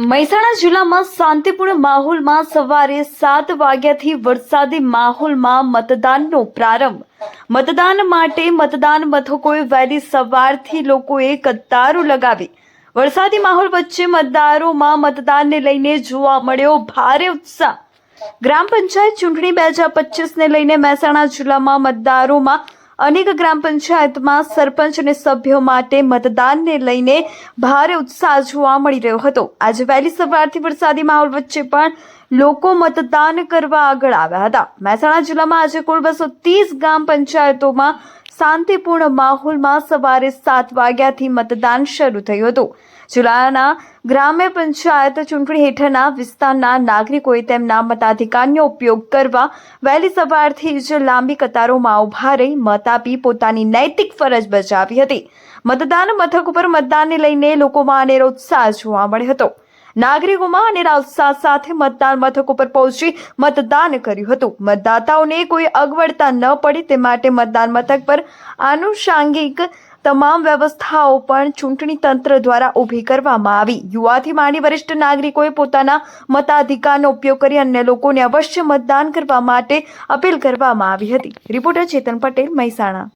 મહેસાણા જિલ્લામાં શાંતિપૂર્ણ માહોલમાં સવારે સાત વાગ્યાથી વરસાદી માહોલમાં મતદાનનો પ્રારંભ. મતદાન માટે મતદાન મથકોએ વહેલી સવારથી લોકોએ કતારો લગાવી. વરસાદી માહોલ વચ્ચે મતદારોમાં મતદાનને લઈને જોવા મળ્યો ભારે ઉત્સાહ. ગ્રામ પંચાયત ચૂંટણી બે હજાર પચીસને લઈને મહેસાણા જિલ્લામાં મતદારોમાં અનેક ગ્રામ પંચાયતમાં સરપંચ અને સભ્યો માટે મતદાનને લઈને ભારે ઉત્સાહ જોવા મળી રહ્યો હતો. આજે વહેલી સવારથી વરસાદી માહોલ વચ્ચે પણ લોકો મતદાન કરવા આગળ આવ્યા હતા. મહેસાણા જિલ્લામાં આજે કુલ બસો ત્રીસ ગ્રામ પંચાયતોમાં શાંતિપૂર્ણ માહોલમાં સવારે સાત વાગ્યાથી મતદાન શરૂ થયું હતું. જિલ્લાના ગ્રામ્ય પંચાયત ચૂંટણી હેઠળના વિસ્તારના નાગરિકોએ તેમના મતાધિકારનો ઉપયોગ કરવા વહેલી સવારથી જ લાંબી કતારોમાં ઊભા રહી મત આપી પોતાની નૈતિક ફરજ બજાવી હતી. મતદાન મથક ઉપર મતદાનને લઈને લોકોમાં અનેરો ઉત્સાહ જોવા મળ્યો હતો. નાગરિકોમાં અને ઉત્સાહ સાથે મતદાન મથક ઉપર પહોંચી મતદાન કર્યું હતું. મતદાતાઓને કોઈ અગવડતા ન પડે તે માટે મતદાન મથક પર આનુષાંગિક તમામ વ્યવસ્થાઓ પણ ચૂંટણી તંત્ર દ્વારા ઊભી કરવામાં આવી. યુવાથી માંડી વરિષ્ઠ નાગરિકોએ પોતાના મતાધિકારનો ઉપયોગ કરી અન્ય લોકોને અવશ્ય મતદાન કરવા માટે અપીલ કરવામાં આવી હતી. રિપોર્ટર ચેતન પટેલ, મહેસાણા.